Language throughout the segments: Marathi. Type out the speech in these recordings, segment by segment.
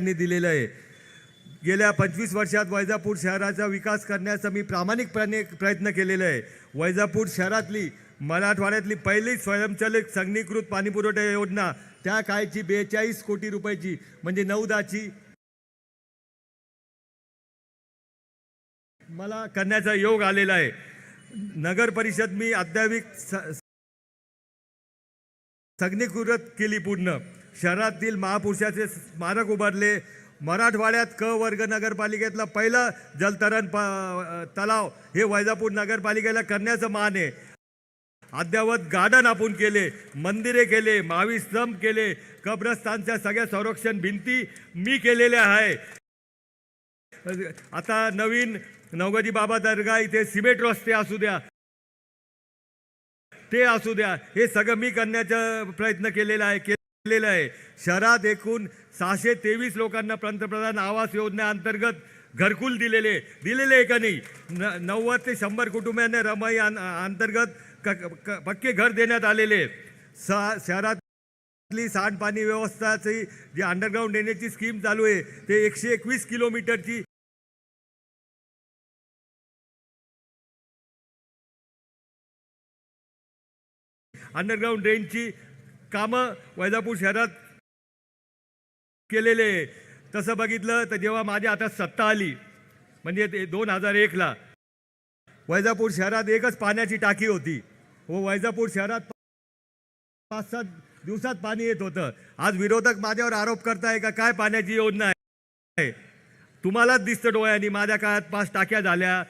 यांनी दिलेलं आहे. गेल्या पंचवीस वर्षात वैजापूर शहराचा विकास करण्याचा मी प्रामाणिकपणे प्रयत्न केलेला आहे. वैजापूर शहरातली मराठवाड्यातली पहिली स्वयंचलित संघनीकृत पाणीपुरवठा योजना त्या काळची बेचाळीस कोटी रुपयाची म्हणजे नऊदाची मला करण्याचा योग आलेला आहे. नगर परिषद मी अद्याविक स- संघनीकृत केली पूर्ण. शहरातील महापुरुषाचे स्मारक उभारले. मराठवाड्यात क वर्ग नगरपालिकेतला पहिलं जलतरण प- तलाव हे वैजापूर नगरपालिकेला करण्याचं मान आहे. अद्यावत गार्डन आपण केले मंदिरे केले महावीर स्तंभ केले कब्रस्तानच्या सगळ्या संरक्षण भिंती मी केलेल्या आहे. आता नवीन नवगजी बाबा दर्गा इथे सिमेंट रस्ते असू द्या ते असू द्या हे सगळं मी करण्याचा प्रयत्न केलेला आहे. केलेलं आहे. शहरात एकूण सहाशे तेवीस लोकांना पंतप्रधान आवास योजनेअंतर्गत घरकुल दिलेले दिलेले आहे का नाही? न नव्वद ते शंभर कुटुंबांना रमाई अंतर्गत क- क- पक्के घर देण्यात आलेले सा शहरातली सांडपाणी व्यवस्थाची जी अंडरग्राऊंड देण्याची स्कीम चालू आहे ते एकशे एकवीस किलोमीटरची अंडरग्राऊंड ड्रेनची कामं वैजापूर शहरात केलेले तसं बघितलं तर जेव्हा माझ्या हातात सत्ता आली म्हणजे ते दोन हजार एकला वैजापूर शहरात एकच पाण्याची टाकी होती. व वैजापूर शहरात पाच सात दिवसात पाणी येत होतं. आज विरोधक माझ्यावर आरोप करताय का? काय पाण्याची योजना आहे? तुम्हालाच दिसतं डोळ्यांनी माझ्या काळात पाच टाक्या झाल्या.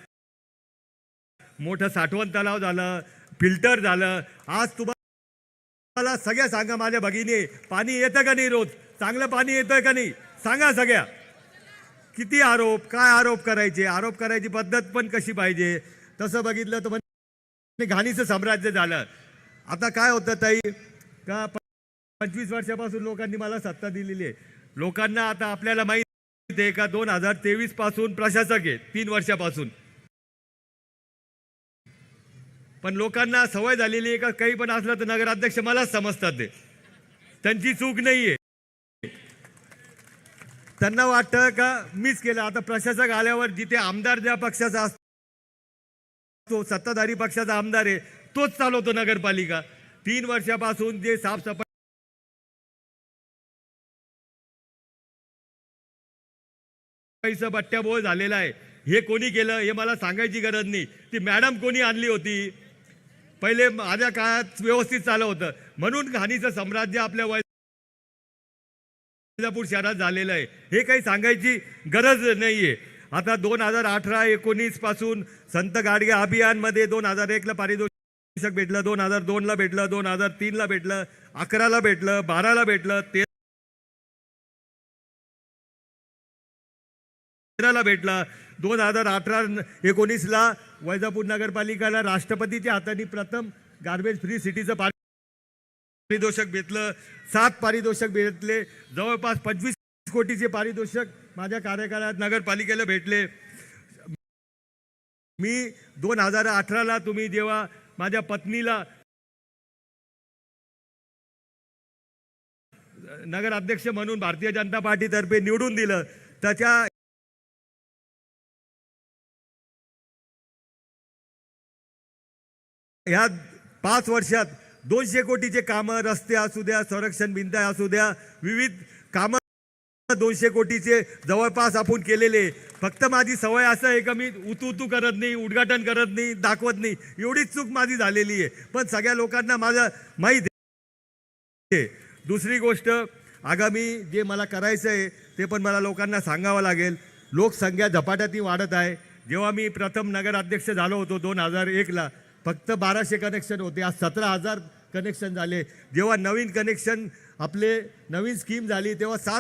मोठं साठवण तलाव झालं फिल्टर झालं. आज तुम्हाला मला सगळ्या सांगा माझ्या भगिनी. पाणी येतं का नाही रोज? चांगलं पाणी येतं का नाही? सांगा सगळ्या. किती आरोप काय आरोप करायचे? आरोप करायची पद्धत पण कशी पाहिजे? तसं बघितलं तर म्हणजे घाणीचं साम्राज्य झालं. आता काय होतं ताई? का प- पंचवीस वर्षापासून लोकांनी मला सत्ता दिलेली आहे. लोकांना आता आपल्याला माहिती आहे का दोन हजार तेवीसपासून प्रशासक आहे तीन वर्षापासून. पण लोकांना सवय झालेली आहे का काही पण असलं तर नगराध्यक्ष मलाच समजतात ते. त्यांची चूक नाहीये. त्यांना वाटतं का मीच केलं? आता प्रशासक आल्यावर जिथे आमदार ज्या पक्षाचा असतो सत्ताधारी पक्षाचा आमदार आहे तोच चालवतो नगरपालिका. तीन वर्षापासून जे साफसफाई पैसा बट्ट्याबोळ झालेला आहे. हे कोणी केलं? हे मला सांगायची गरज नाही. ती मॅडम कोणी आणली होती? पहिले माझ्या काळात व्यवस्थित चाललं होतं. म्हणून घाणीचं साम्राज्य आपल्या वैजापूर शहरात झालेलं आहे. हे काही सांगायची गरज नाहीये. आता दोन हजार अठरा एकोणीसपासून संत गाडगे अभियानमध्ये दोन हजार एकला पारितोषिक भेटलं दोन हजार दोनला भेटलं दोन हजार तीनला भेटलं अकराला भेटलं बाराला भेटलं ते तेराला भेटलं दोन हजार अठरा एकोणीसला वैजापूर नगरपालिकेला राष्ट्रपतीच्या हाताने प्रथम गार्बेज फ्री सिटीचं पारितोषक भेटलं. सात पारितोषक भेटले. जवळपास पंचवीस कोटीचे पारितोषक माझ्या कार्यकाळात नगरपालिकेला भेटले. मी दोन हजार अठराला तुम्ही जेव्हा माझ्या पत्नीला नगराध्यक्ष म्हणून भारतीय जनता पार्टीतर्फे निवडून दिलं त्याच्या ह्या पाच वर्षात दोनशे कोटीचे कामं रस्ते असू द्या संरक्षण भिंत असू द्या विविध कामं दोनशे कोटीचे जवळपास आपण केलेले. फक्त माझी सवय असं आहे का मी उतू उतू करत नाही उद्घाटन करत नाही दाखवत नाही. एवढीच चूक माझी झालेली आहे. पण सगळ्या लोकांना माझं माहीत आहे. दुसरी गोष्ट आगामी जे मला करायचं आहे ते पण मला लोकांना सांगावं लागेल. लोकसंख्या झपाट्यातही वाढत आहे. जेव्हा मी प्रथम नगराध्यक्ष झालो होतो दोन हजार एकला फक्त बाराशे कनेक्शन होते. आज सतरा हजार कनेक्शन झाले. जेव्हा नवीन कनेक्शन आपले नवीन स्कीम झाली तेव्हा सात